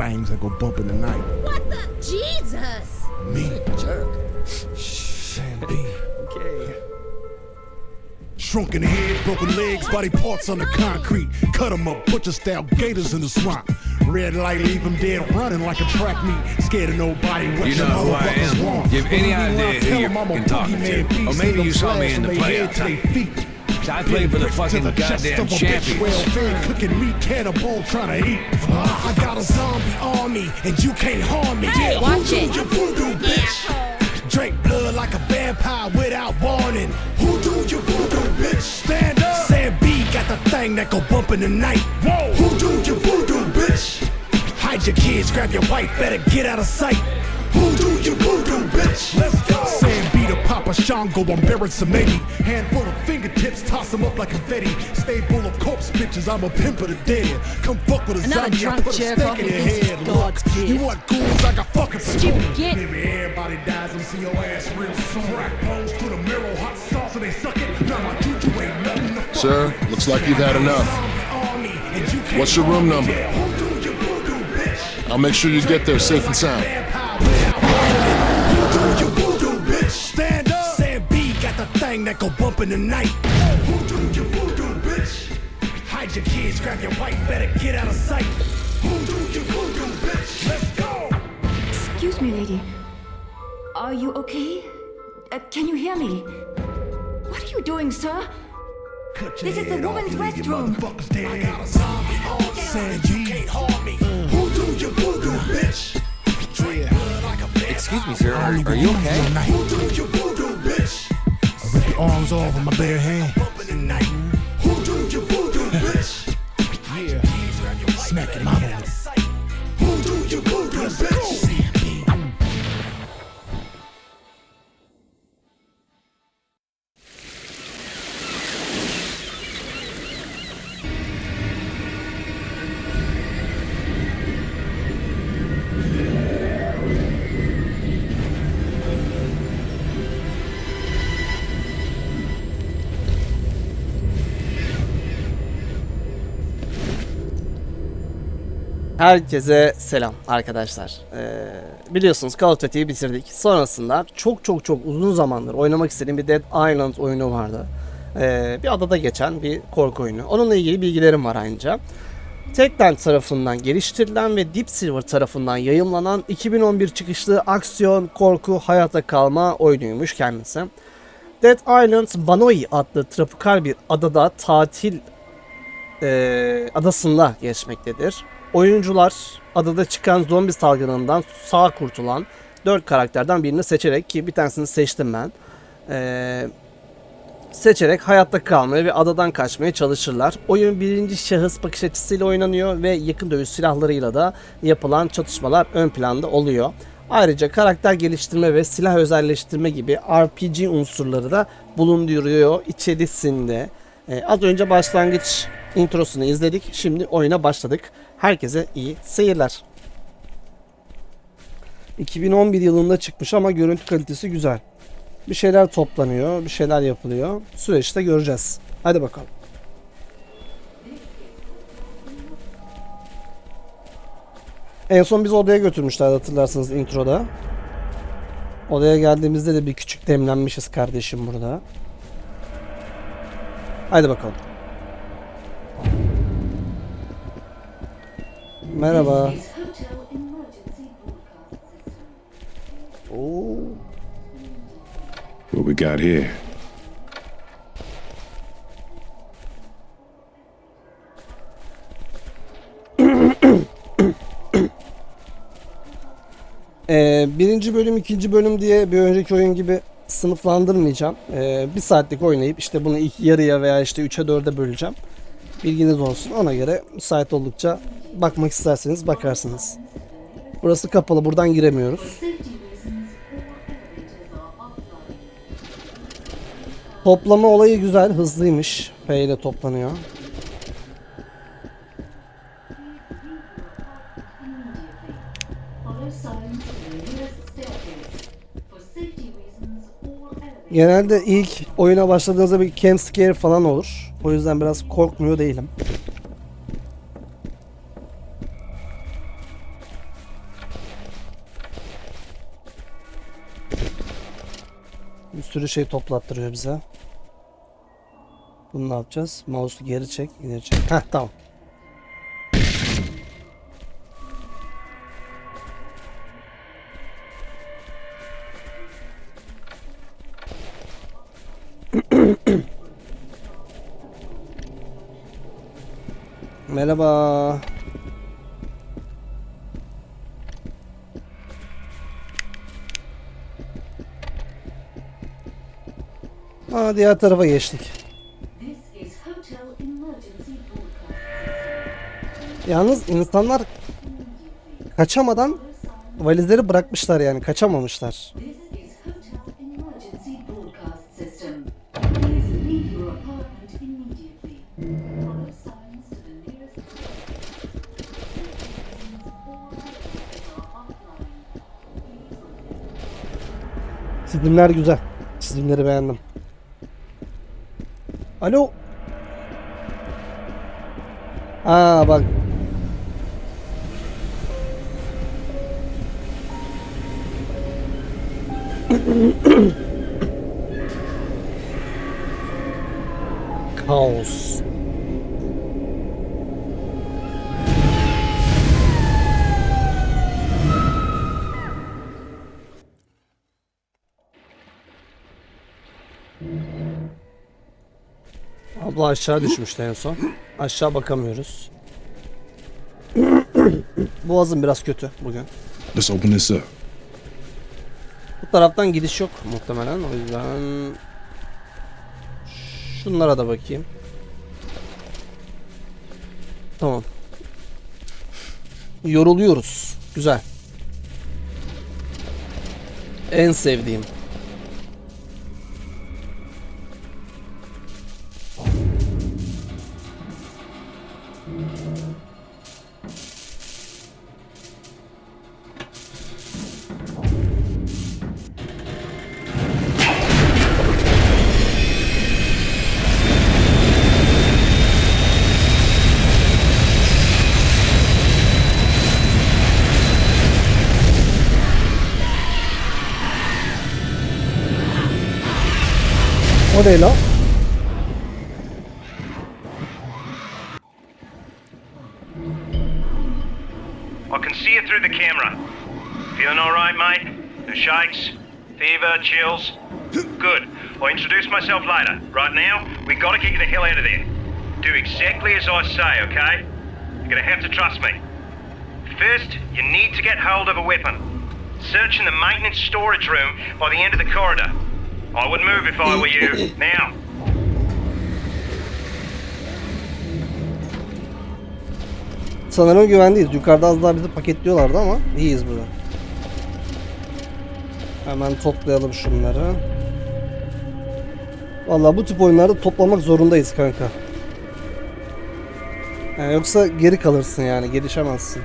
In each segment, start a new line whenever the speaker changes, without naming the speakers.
things that go bump in the night.
What the? Jesus!
Me, jerk. Sam B.
Okay.
Shrunken head, broken legs, body parts on the concrete. Cut 'em up, butcher style gators in the swamp. Red light, leave 'em dead running like a track meet. Scared of nobody. What
You know who I
motherfuckers
am.
want.
Do you have any
me
idea who you're
'em I'm a
fucking talking to? Or maybe you saw me in the
from
playoffs,
to
huh? I played for the
Brick to
fucking
the chest
goddamn
of a bitch
champions.
Well-fed, cooking meat cannibal trying to eat.
I got a zombie army, and you can't harm me.
Hey,
yeah,
watch
who
it.
do you voodoo, bitch? Drink blood like a vampire without warning. Who do you voodoo, bitch? Stand up. Sam B got the thing that go bump in the night. Whoa. Who do you voodoo, bitch? Hide your kids, grab your wife, better get out of sight. Who do you voodoo, bitch? Let's go.
Sam B to Papa Shango, I'm Baron Samedi. Handful of fingertips, toss 'em up like confetti. Stable of corpse bitches, I'm a pimp of the dead. Come fuck with a
Another
zombie, I
drunk
put a
jerk
stake
off
in
who
your
thinks
head.
he's
Look,
God's kid.
you want ghouls, I got fucking
Stupid
spoon. Maybe everybody dies and see your ass real soon. Crack bones to the marrow, hot sauce and they suck it. Now my juju ain't nothing to fuck
Sir, looks like you've had enough.
Army, and you can't
What's your room number?
Yeah, Who do you voodoo, bitch?
I'll make sure you get there safe and sound.
Thing that go bump in the night. Who do you voodoo, bitch? Hide your kids, grab your wife, better get out of sight. Who do you voodoo, bitch? Let's go.
Excuse me, lady. Are you okay? Uh, can you hear me? What are you doing, sir?
Cut your
This is the
head off,
woman's
you leave your
restroom.
I got a zombie on
Sam
and you can't harm me. Who do you voodoo, bitch? Drink blood like a vampire.
Excuse me, sir. Are, are you okay?
Who do you voodoo, bitch?
I rip your arms off with my bare hand.
Bump in the night. Who do you voodoo, bitch?
Yeah. Smack your mama
Herkese selam arkadaşlar. Ee, biliyorsunuz Call of Duty'yi bitirdik. Sonrasında çok çok çok uzun zamandır oynamak istediğim bir Dead Island oyunu vardı. Ee, bir adada geçen bir korku oyunu. Onunla ilgili bilgilerim var ayrıca. Techland tarafından geliştirilen ve Deep Silver tarafından yayımlanan 2011 çıkışlı aksiyon, korku, hayata kalma oyunuymuş kendisi. Dead Island Vanoi adlı tropikal bir adada tatil e, adasında geçmektedir. Oyuncular adada çıkan zombi salgınından sağ kurtulan 4 karakterden birini seçerek ki bir tanesini seçtim ben. E, seçerek hayatta kalmaya ve adadan kaçmaya çalışırlar. Oyun birinci şahıs bakış açısıyla oynanıyor ve yakın dövüş silahlarıyla da yapılan çatışmalar ön planda oluyor. Ayrıca karakter geliştirme ve silah özelleştirme gibi RPG unsurları da bulunduruyor içerisinde. Ee, az önce başlangıç introsunu izledik. Şimdi oyuna başladık. Herkese iyi seyirler. 2011 yılında çıkmış ama görüntü kalitesi güzel. Bir şeyler toplanıyor, bir şeyler yapılıyor. Süreçte göreceğiz. Hadi bakalım. En son biz odaya götürmüşlerdi hatırlarsınız introda. Odaya geldiğimizde de bir küçük demlenmişiz kardeşim burada. Haydi bakalım. Merhaba. Oo.
What we got here?
Ee, birinci bölüm, ikinci bölüm diye bir önceki oyun gibi sınıflandırmayacağım. Ee, bir saatlik oynayıp işte bunu ilk yarıya veya işte 3'e 4'e böleceğim. Bilginiz olsun. Ona göre müsait oldukça bakmak isterseniz bakarsınız. Burası kapalı. Buradan giremiyoruz. Toplama olayı güzel. Hızlıymış. P ile toplanıyor. Genelde ilk oyuna başladığınızda bir camp scare falan olur. O yüzden biraz korkmuyor değilim. Bir sürü şey toplattırıyor bize. Bunu ne yapacağız? Mouse'u geri çek, ileri çek. Heh tamam. Merhaba. Aa diğer tarafa geçtik. Yalnız insanlar kaçamadan valizleri bırakmışlar yani kaçamamışlar. Çizimler güzel. Çizimleri beğendim. Alo. Aa bak. Kaos. Aşağı düşmüştü en son. Aşağı bakamıyoruz. Boğazım biraz kötü bugün.
Let's open this up.
Bu taraftan gidiş yok muhtemelen. O yüzden şunlara da bakayım. Tamam. Yoruluyoruz. Güzel. En sevdiğim.
I can see you through the camera. Feeling alright, mate? No shakes? Fever? Chills? Good. I'll introduce myself later. Right now, we gotta get the hell out of there. Do exactly as I say, okay? You're gonna have to trust me. First, you need to get hold of a weapon. Search in the maintenance storage room by the end of the corridor. I would move if I were you. Now.
Sanırım güvendeyiz. Yukarıda az daha bizi paketliyorlardı ama iyiyiz burada. Hemen toplayalım şunları. Vallahi bu tip oyunlarda toplamak zorundayız kanka. Yani yoksa geri kalırsın yani gelişemezsin.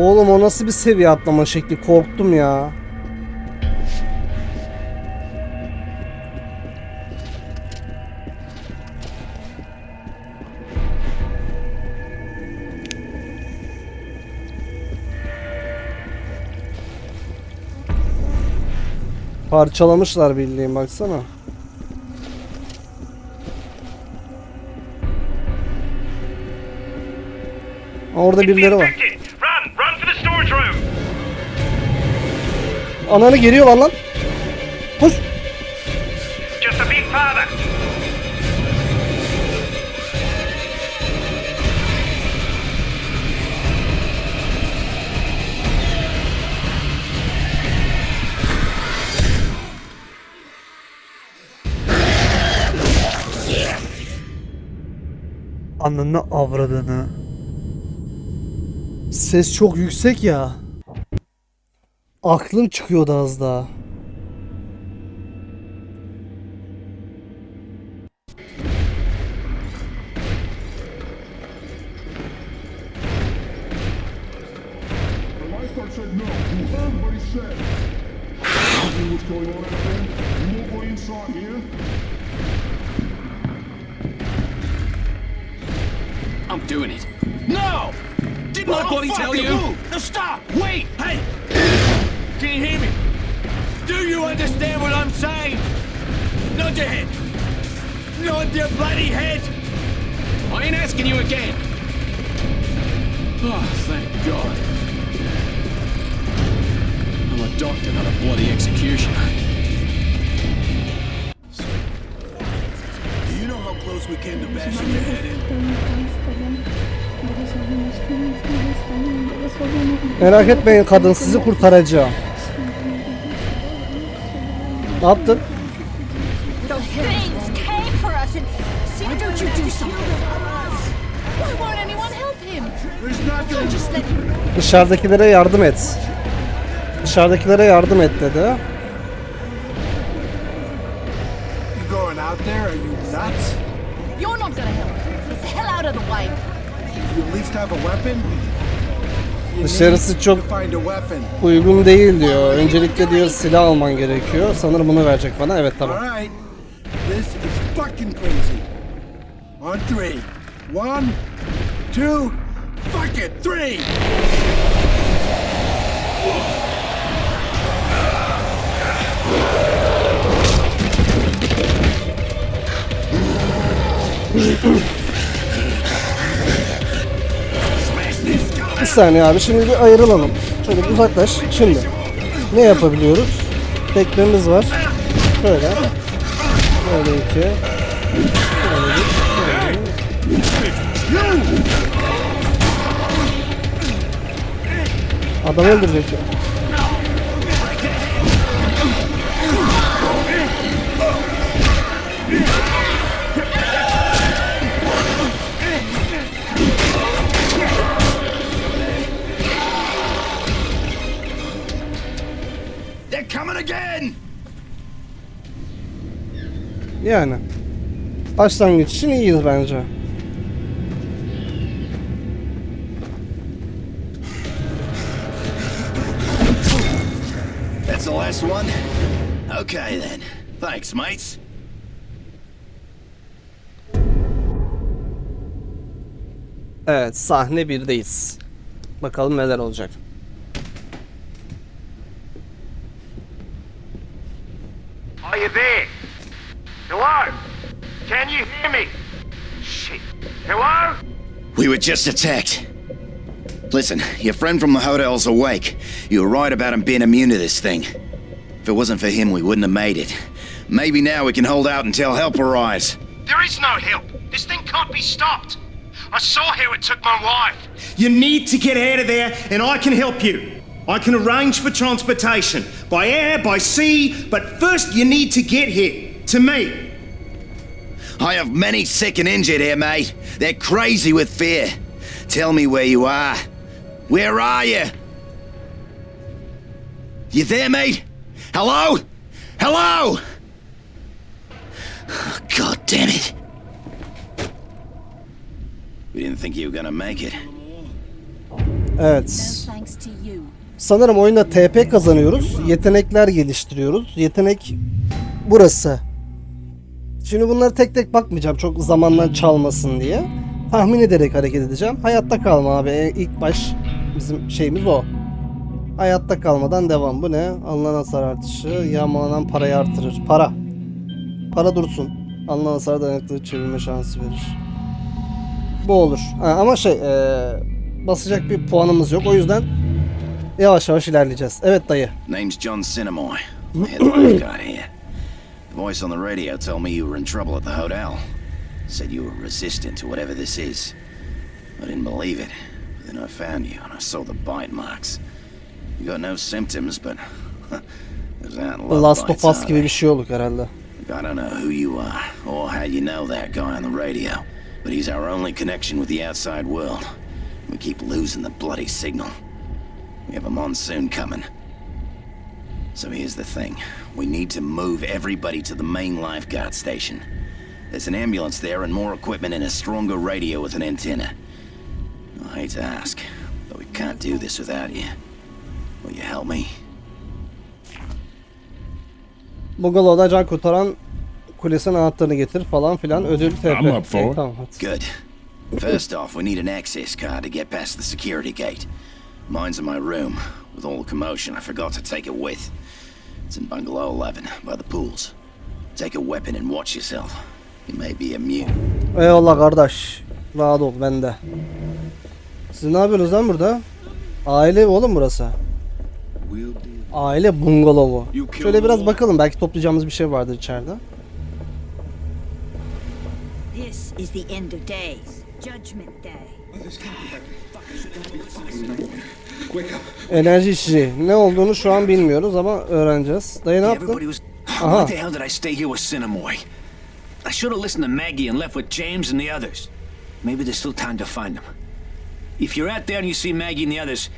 Oğlum o nasıl bir seviye atlama şekli korktum ya. Parçalamışlar bildiğin baksana. Orada birileri var. Ananı geliyor lan lan. Koş. Ananı avradını. Ses çok yüksek ya. Aklım çıkıyordu az daha.
The lifeguard said no. You heard what he said. You see what's going on out there? You won't go inside here.
I'm doing it. No! Didn't I bloody tell you?
Now stop! Wait! Hey!
Can you hear me?
Do you understand what I'm saying? Nod your head! Nod your bloody head!
I ain't asking you again. Oh, thank God. I'm a doctor, not a bloody executioner.
Do you know how close we came to bashing your head in?
Merak etmeyin kadın sizi kurtaracağım.
Let him
Dışarıdakilere yardım et. Dışarıdakilere yardım et dedi.
You going out there? Are you nuts?
You're not gonna help. Get the hell out of the way.
You at least have a weapon?
Dışarısı çok uygun değil diyor. Öncelikle diyor silah alman gerekiyor. Sanırım bunu verecek bana. Evet tamam.
This is fucking crazy. On three. One, two, fuck it, three!
Bir saniye abi şimdi bir ayrılalım. Şöyle bir uzaklaş. Şimdi ne yapabiliyoruz? Tekmemiz var. Şöyle. Böyle iki. Şöyle bir. Adam öldürecek ya. Yani. Başlangıç için iyiyiz bence.
That's the last one? Okay then. Thanks, mates.
Evet sahne 1'deyiz. Bakalım neler olacak.
Are you there? Hello? Can you hear me? Shit. Hello?
We were just attacked. Listen, your friend from the hotel's awake. You were right about him being immune to this thing. If it wasn't for him, we wouldn't have made it. Maybe now we can hold out until help arrives.
There is no help. This thing can't be stopped. I saw how it took my wife.
You need to get out of there, and I can help you. I can arrange for transportation by air, by sea, but first you need to get here to me.
I have many sick and injured here, mate. They're crazy with fear. Tell me where you are. Where are you? You there, mate? Hello? Hello? God damn it. We didn't think you were gonna make it.
Evet.
Thanks to you.
Sanırım oyunda TP kazanıyoruz. Yetenekler geliştiriyoruz. Yetenek burası. Şimdi bunları tek tek bakmayacağım çok zamandan çalmasın diye. Tahmin ederek hareket edeceğim. Hayatta kalma abi. E, İlk baş bizim şeyimiz o. Hayatta kalmadan devam. Bu ne? Alınan hasar artışı. Yağmalanan parayı artırır. Para. Para dursun. Alınan hasar dayanıklılığı çevirme şansı verir. Bu olur. Ha, ama şey e, basacak bir puanımız yok. O yüzden yavaş yavaş ilerleyeceğiz. Evet dayı.
Name's John Cinemoy. Voice on the radio told me you were in trouble at the hotel. Said you were resistant to whatever this is. I didn't believe it. But then I found you and I saw the bite marks. You got no symptoms, but those aren't love
Last of Us gibi bir şey olduk herhalde.
I don't know who you are or how you know that guy on the radio, but he's our only connection with the outside world. We keep losing the bloody signal. We have a monsoon coming. So here's the thing. We need to move everybody to the main lifeguard station. There's an ambulance there and more equipment and a stronger radio with an antenna. I hate to ask, but we can't do this without you. Will you help me?
Bungalov'da can kurtaran kulesinin anahtarını getir falan filan ödül TP.
I'm up for it.
Tamam hadi.
Good. First off, we need an access card to get past the security gate. Mine's in my room. With all the commotion, I forgot to take it with. It's in bungalow 11, by the pools. Take a weapon and watch yourself. You may be immune.
Eyvallah kardeş. Rahat ol bende. Siz ne yapıyorsunuz lan burada? Aile oğlum burası. Aile bungalovu. Şöyle biraz bakalım belki toplayacağımız bir şey vardır içeride.
This is the end of days. Judgment Day.
Enerji içeceği. Ne olduğunu şu an bilmiyoruz ama öğreneceğiz. Dayı ne
Everybody
yaptın?
was.
Aha.
Why the hell did I stay here with Cinemoy? I should have listened to Maggie and left with James and the others. Maybe there's still time to find them. If you're out there and you see Maggie and the others,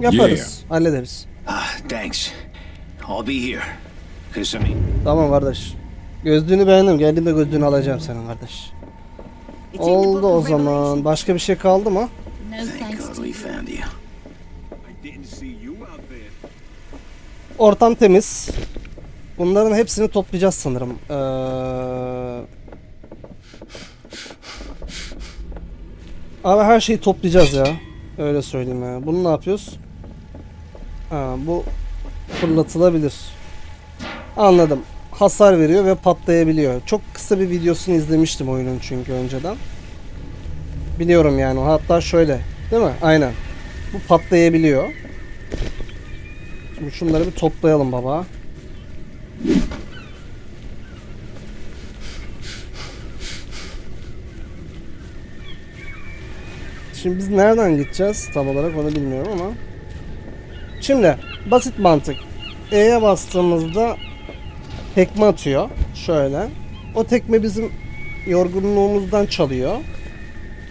Yaparız. Hallederiz.
ah, thanks. I'll be here. Cause I mean,
Tamam kardeş. Gözlüğünü beğendim. Geldiğimde gözlüğünü alacağım senin kardeş.
The
Oldu o zaman. Başka bir şey kaldı mı? Ortam temiz. Bunların hepsini toplayacağız sanırım. Ee... Abi her şeyi toplayacağız ya. Öyle söyleyeyim ya. Bunu ne yapıyoruz? Ha, bu fırlatılabilir. Anladım. Hasar veriyor ve patlayabiliyor. Çok kısa bir videosunu izlemiştim oyunun çünkü önceden. Biliyorum yani. Hatta şöyle. Değil mi? Aynen. Bu patlayabiliyor. Şimdi şunları bir toplayalım baba. Şimdi biz nereden gideceğiz tam olarak onu bilmiyorum ama. Şimdi basit mantık. E'ye bastığımızda tekme atıyor. Şöyle. O tekme bizim yorgunluğumuzdan çalıyor.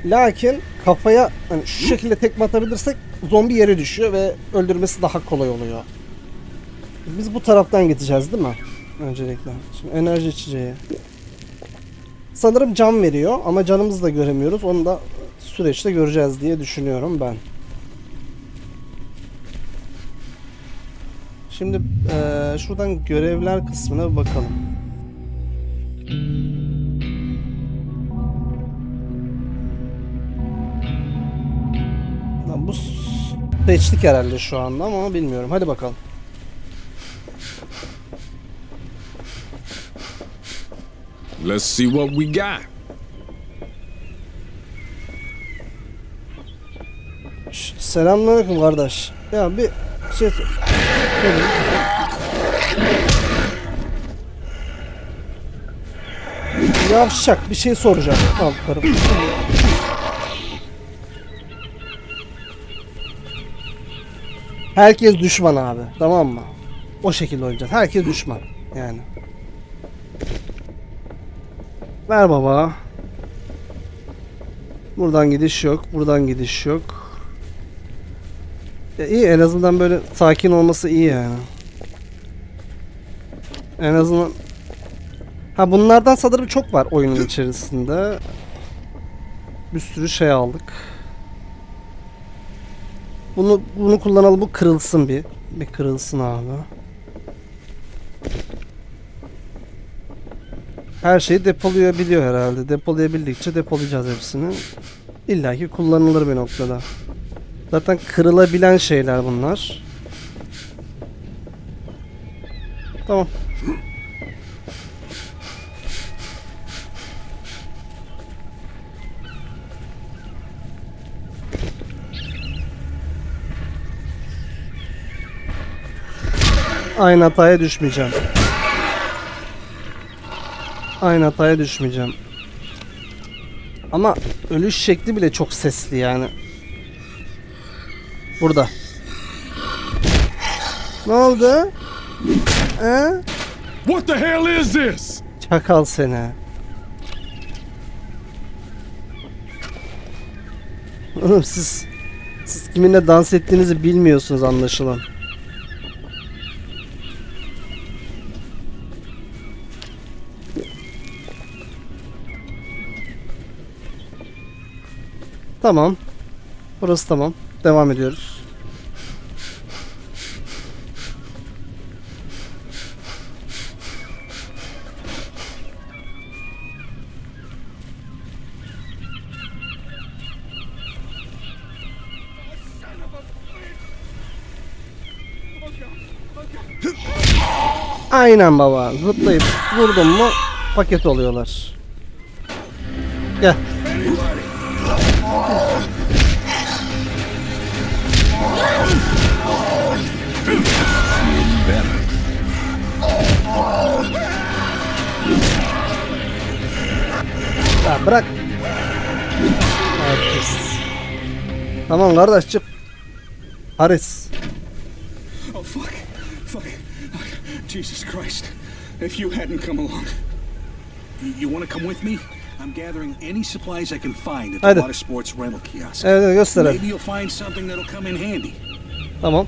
Lakin kafaya hani şu şekilde tekme atabilirsek zombi yere düşüyor ve öldürmesi daha kolay oluyor. Biz bu taraftan gideceğiz değil mi? Öncelikle. Şimdi enerji içeceği. Sanırım can veriyor ama canımızı da göremiyoruz. Onu da süreçte göreceğiz diye düşünüyorum ben. Şimdi eee, şuradan görevler kısmına bir bakalım. Lan bu seçtik herhalde şu anda ama bilmiyorum. Hadi bakalım.
Let's see what we got.
Selamünaleyküm kardeş. Ya bir şey Yavşak bir şey soracağım. Al karım. Herkes düşman abi. Tamam mı? O şekilde oynayacağız. Herkes düşman. Yani. Ver baba. Buradan gidiş yok. Buradan gidiş yok. Ya iyi en azından böyle sakin olması iyi yani. En azından Ha bunlardan sanırım çok var oyunun içerisinde. Bir sürü şey aldık. Bunu bunu kullanalım bu kırılsın bir. Bir kırılsın abi. Her şeyi depolayabiliyor herhalde. Depolayabildikçe depolayacağız hepsini. İlla ki kullanılır bir noktada. Zaten kırılabilen şeyler bunlar. Tamam. Aynı hataya düşmeyeceğim. Aynı hataya düşmeyeceğim. Ama ölüş şekli bile çok sesli yani. Burada. Ne oldu? He?
What the hell is this?
Çakal seni. Oğlum siz siz kiminle dans ettiğinizi bilmiyorsunuz anlaşılan. Tamam. Burası tamam. Devam ediyoruz. Aynen baba. Zıplayıp vurdum mu paket oluyorlar. Gel. Ya bırak. Herkes. Tamam kardeş çık. Haris.
Jesus Christ. If you hadn't come along. You, you want to come with me? I'm gathering any supplies I can find at the
Hadi.
water sports rental kiosk.
Evet, evet, gösterelim.
Maybe you'll find something that'll come in handy.
Tamam.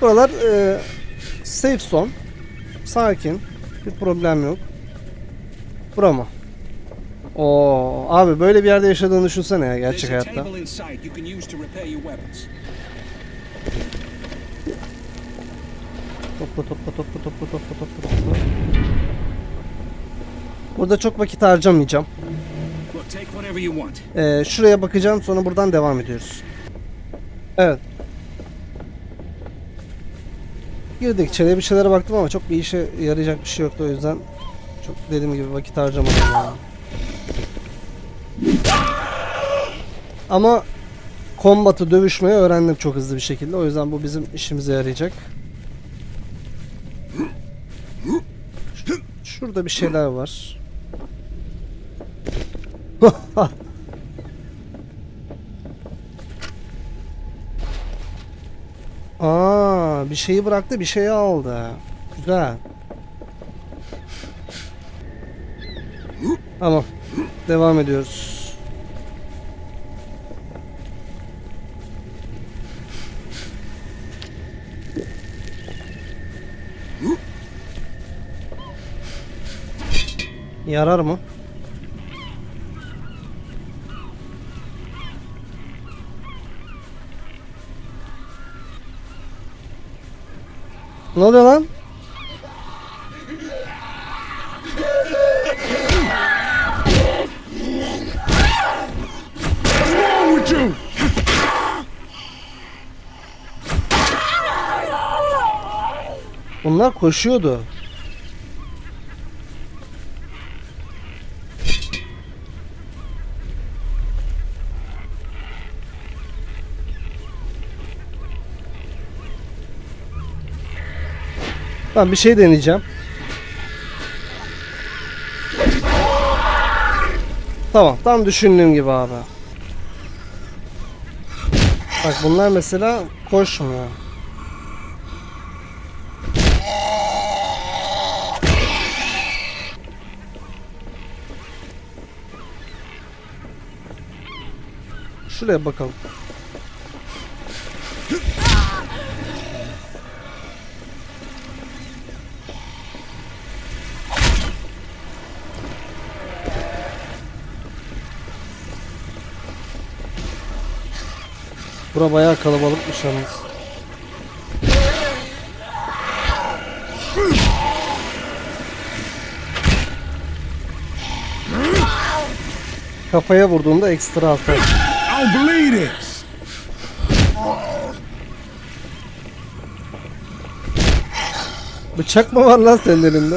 Buralar e, safe zone. Sakin. Bir problem yok. Bura mı? Oo, abi böyle bir yerde yaşadığını düşünsene ya gerçek hayatta. Topla topla topla topla topla topla topla. Burada çok vakit harcamayacağım. Ee, şuraya bakacağım sonra buradan devam ediyoruz. Evet. Girdik içeriye bir şeylere baktım ama çok bir işe yarayacak bir şey yoktu o yüzden çok dediğim gibi vakit harcamadım yani. Ama kombatı dövüşmeyi öğrendim çok hızlı bir şekilde o yüzden bu bizim işimize yarayacak. Şurada bir şeyler var. Aa, bir şeyi bıraktı, bir şeyi aldı. Güzel. Tamam. Devam ediyoruz. Yarar mı? Ne oluyor lan? Bunlar koşuyordu. Ben bir şey deneyeceğim. Tamam, tam düşündüğüm gibi abi. Bak bunlar mesela koşmuyor. Şuraya bakalım. Bura bayağı kalabalıkmış yalnız. Kafaya vurduğunda ekstra
this.
Bıçak mı var lan senin elinde?